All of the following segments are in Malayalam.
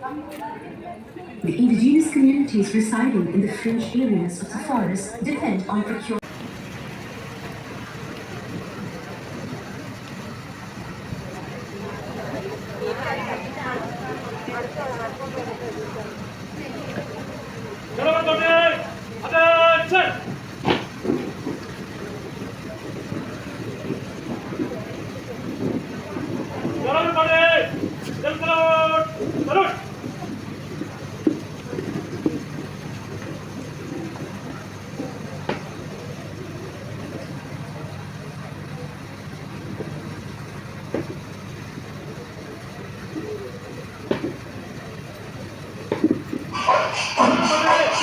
The indigenous communities residing in the fringe areas of the forest depend on procurement.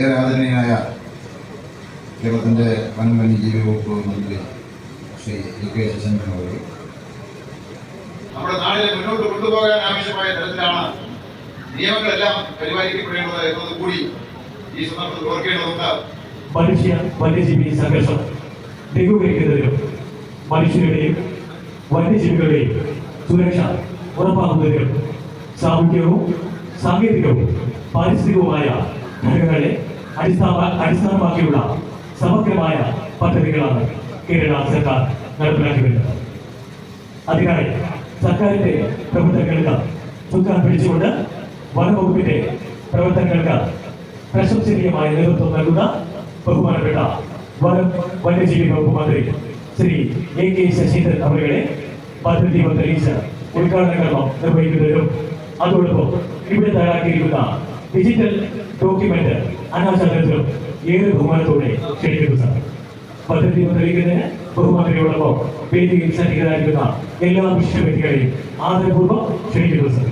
ഏറെ ആദരണീയനായ കേരളത്തിന്റെ വനം വന്യജീവി വകുപ്പ് മന്ത്രി ശ്രീ ഇ കെ ശശീന്ദ്രൻ അവർ നമ്മുടെ നാടിനെ മുന്നോട്ട് കൊണ്ടുപോകാൻ ആവശ്യമായ തരത്തിലാണ് നിയമങ്ങളെല്ലാം പരിപാലിക്കപ്പെടേണ്ടത് എന്നത് കൂടി ഈ സന്ദർഭത്തിൽ ഓർക്കേണ്ടതുണ്ട്. മനുഷ്യ വന്യജീവി സംഘർഷം ലഘൂകരിക്കുന്നതിനും മനുഷ്യരുടെയും വന്യജീവികളുടെയും സുരക്ഷ ഉറപ്പാക്കുന്നതിനും സാമൂഹികവും സാങ്കേതികവും പാരിസ്ഥിതികവുമായ ഘടകങ്ങളെ അടിസ്ഥാന അടിസ്ഥാനമാക്കിയുള്ള സമഗ്രമായ പദ്ധതികളാണ് കേരള സർക്കാർ നടപ്പിലാക്കി വരുന്നത് അതിനായി സർക്കാരിന്റെ പ്രവർത്തനങ്ങൾക്ക് ചുക്കാൻ പിടിച്ചുകൊണ്ട് വനംവകുപ്പിന്റെ പ്രവർത്തനങ്ങൾക്ക് പ്രശംസനീയമായ നേതൃത്വം നൽകുന്ന ബഹുമാനപ്പെട്ട വനം വന്യജീവി വകുപ്പ് മന്ത്രി ശ്രീ എ കെ ശശീന്ദ്രൻ അവരുടെ പദ്ധതി തെളിയിച്ച് ഉദ്ഘാടന കർമ്മം നിർവഹിക്കുന്നതിനും അതോടൊപ്പം ഇവിടെ തയ്യാറാക്കിയിരിക്കുന്ന ഡിജിറ്റൽ ഡോക്യുമെന്റ് അനാചാരത്തിലും ഏറെ ബഹുമാനത്തോടെ ക്ഷണിക്കുന്നു സാർ? പദ്ധതി തെളിയിക്കുന്നതിന് ബഹുമന്ത്രിയോടൊപ്പം വേദിയിൽ സന്നിഹിതരായിരിക്കുന്ന എല്ലാ വിശിഷ്ട വ്യക്തികളെയും ആദരപൂർവം ക്ഷണിക്കുന്നു സാർ.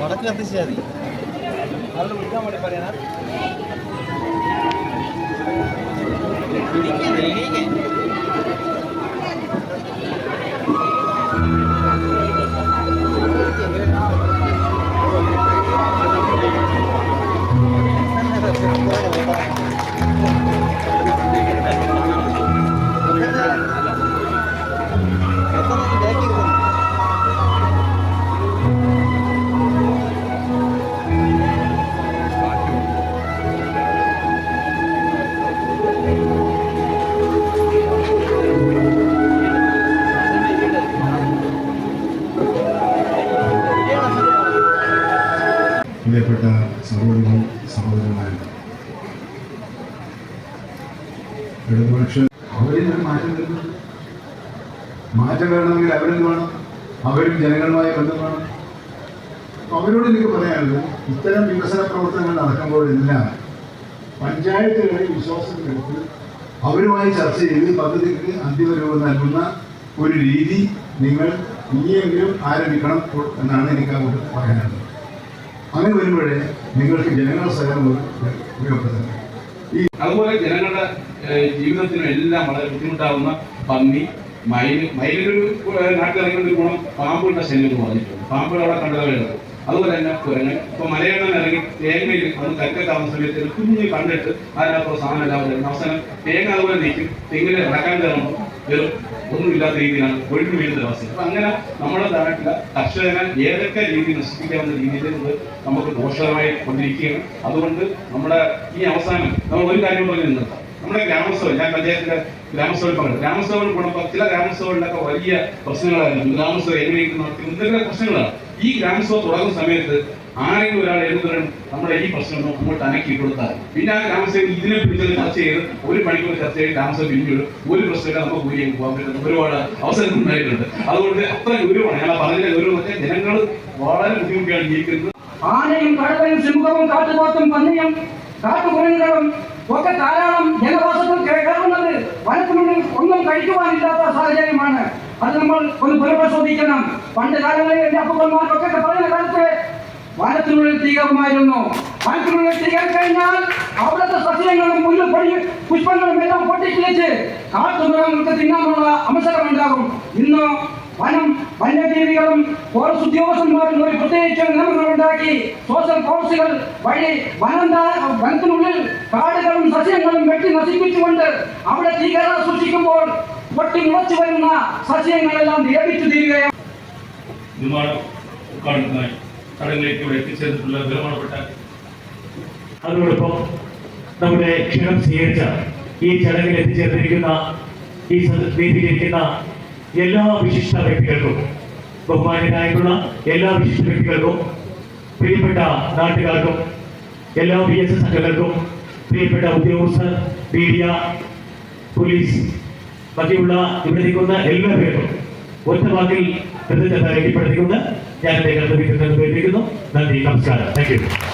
വടക്ക് കത്തിച്ചാൽ മതി നല്ല വിളിക്കാൻ വേണ്ടി പറയാനാ? പ്രിയപ്പെട്ട സഹോദരനും സഹോദരന്മാരും. ഇടതുപക്ഷ അവരിൽ ഒരു മാറ്റം വരുന്നു മാറ്റം വേണമെങ്കിൽ അവരെന്ത് വേണം. അവരും ജനങ്ങളുമായി ബന്ധം വേണം അവരോട് എനിക്ക് പറയാനുള്ളത് ഇത്തരം വികസന പ്രവർത്തനങ്ങൾ നടക്കുമ്പോഴെല്ലാം പഞ്ചായത്തുകളിൽ വിശ്വാസത്തിലെടുത്ത് അവരുമായി ചർച്ച ചെയ്ത് പദ്ധതിക്ക് അന്തിമ രൂപം നൽകുന്ന ഒരു രീതി നിങ്ങൾ ഇനിയെങ്കിലും ആരംഭിക്കണം എന്നാണ് എനിക്ക് അങ്ങോട്ട് പറയാനുള്ളത്. അങ്ങനെ വരുമ്പോഴേ നിങ്ങൾക്ക് ജനങ്ങളുടെ സഹകരണം ഉപയോഗപ്പെടുത്തുന്നത് ഈ അതുപോലെ ജനങ്ങളുടെ ജീവിതത്തിനും എല്ലാം വളരെ ബുദ്ധിമുട്ടാവുന്ന പന്നി മയിൽ മയിലൊരു നാട്ടിലിറങ്ങുന്ന ഗുണം പാമ്പുകളുടെ ശല്യം പറഞ്ഞിട്ടുണ്ട്. പാമ്പുകൾ അവിടെ കണ്ടതുണ്ട് അതുപോലെ തന്നെ കുരങ്ങൻ ഇപ്പൊ മലയാളം ഇറങ്ങി തേങ്ങയിൽ അത് കരക്കാവുന്ന സമയത്ത് കുഞ്ഞ് കണ്ടിട്ട് അതിനകത്ത് സാധനം എല്ലാം അവസാനം തേങ്ങ അതുപോലെ നിൽക്കും. തെങ്ങിൽ ഇറക്കാൻ കയറുമ്പോൾ വെറും ഒന്നുമില്ലാത്ത രീതിയിലാണ് ഒഴിഞ്ഞു വീഴുന്ന അവസ്ഥ അപ്പൊ അങ്ങനെ നമ്മുടെ നാട്ടിലെ കർഷകനെ ഏതൊക്കെ രീതിയിൽ നശിപ്പിക്കാവുന്ന രീതിയിൽ നമുക്ക് ദോഷകരമായി കൊണ്ടിരിക്കുകയാണ്. അതുകൊണ്ട് നമ്മുടെ ഈ അവസാനം നമ്മൾ ഒരു കാര്യം പറഞ്ഞു നിർത്താം നമ്മുടെ ഗ്രാമസഭ ഞാൻ പഞ്ചായത്തിലെ ഗ്രാമസഭയിൽ പറഞ്ഞു ഗ്രാമസഭയിൽ പോണപ്പോൾ ചില ഗ്രാമസഭകളിലൊക്കെ വലിയ പ്രശ്നങ്ങളായിരുന്നു. ഗ്രാമസഭ എങ്ങനെയൊക്കെ നടത്തി എന്തെങ്കിലും പ്രശ്നങ്ങളാണ്. ഈ ഗ്രാമസഭ തുടങ്ങുന്ന സമയത്ത് ആരെങ്കിലും ഒരാൾ എഴുതുന്നവരും നമ്മുടെ ഈ പ്രശ്നം അങ്ങോട്ട് തനക്കി കൊടുത്താൽ പിന്നെ ആ ഗ്രാമസഭയിൽ ഇതിനെ പിടിച്ചത് ചർച്ച ചെയ്ത് ഒരു മണിക്കൂർ ചർച്ച ചെയ്ത് ഗ്രാമസഭ പിന്നീട് ഒരു പ്രശ്നമില്ല നമുക്ക് ഊരിയും പോകാൻ പറ്റുന്ന ഒരുപാട് അവസരം ഉണ്ടായിട്ടുണ്ട്. അതുകൊണ്ട് അത്ര ഗൗരവമാണ്. ഞാൻ പറഞ്ഞ ഗൗരവം വെച്ചാൽ ജനങ്ങൾ വളരെ ബുദ്ധിമുട്ടിയാണ് ജീവിക്കുന്നത്. ആനയും കടലയും സിംഹവും കാട്ടുപോത്തും പന്നിയും കാട്ടുപുരങ്ങളും ഒക്കെ ധാരാളം ജനവാസത്തിൽ കേൾക്കാവുന്നത് വനത്തിനുള്ളിൽ ഒന്നും കഴിക്കുവാനില്ലാത്ത സാഹചര്യമാണ്. അത് നമ്മൾ ഒന്ന് പുനഃപരിശോധിക്കണം പണ്ട് കാലങ്ങളിൽ എന്റെ അപ്പന്മാർക്കൊക്കെ പറഞ്ഞ കാലത്ത് വനത്തിനുള്ളിൽ തീകമായിരുന്നു വനത്തിനുള്ളിൽ തീകാൻ കഴിഞ്ഞാൽ അവിടുത്തെ സസ്യങ്ങളും മുല്ലും പൊടി പുഷ്പങ്ങളും എല്ലാം പൊട്ടിക്കിളിച്ച് കാട്ടുമൃഗങ്ങൾക്ക് തിന്നാനുള്ള അവസരം ഉണ്ടാകും. ഇന്നോ വനം വന്യജീവികളും ഫോറസ്റ്റ് ഉദ്യോഗസ്ഥന്മാരും ഒരു പ്രത്യേകിച്ച് നിയമങ്ങൾ ഉണ്ടാക്കി. സോഷ്യൽ ഫോറസ്റ്റുകൾ വഴി വനം വനത്തിനുള്ളിൽ കാടുകളും സസ്യങ്ങളും വെട്ടി നശിപ്പിച്ചുകൊണ്ട് അവിടെ തീകര സൃഷ്ടിക്കുമ്പോൾ പൊട്ടി മുളച്ചു വരുന്ന സസ്യങ്ങളെല്ലാം നിയമിച്ചു തീരുകയാണ്. നിർമ്മാണ ഉദ്ഘാടനത്തിനായി ചടങ്ങിലേക്ക് ഇവിടെ എത്തിച്ചേർന്നിട്ടുള്ള ബഹുമാനപ്പെട്ട അതോടൊപ്പം നമ്മുടെ ക്ഷണം സ്വീകരിച്ച ഈ ചടങ്ങിൽ എത്തിച്ചേർന്നിരിക്കുന്ന ഈ സദ- എല്ലാ വിശിഷ്ട വ്യക്തികൾക്കും ബഹുമാന്യരായിട്ടുള്ള എല്ലാ വിശിഷ്ട വ്യക്തികൾക്കും പ്രിയപ്പെട്ട നാട്ടുകാർക്കും എല്ലാ ബി എസ് എസ് അംഗങ്ങൾക്കും പ്രിയപ്പെട്ട ഉദ്യോഗസ്ഥർ മീഡിയ പോലീസ് ബാക്കിയുള്ള ഇവിടെ നിൽക്കുന്ന എല്ലാ പേരും ഒറ്റ വാക്കിൽ പ്രതിജ്ഞ രേഖപ്പെടുത്തിക്കൊണ്ട് ഞാൻ എന്റെ നന്ദി നമസ്കാരം. Thank you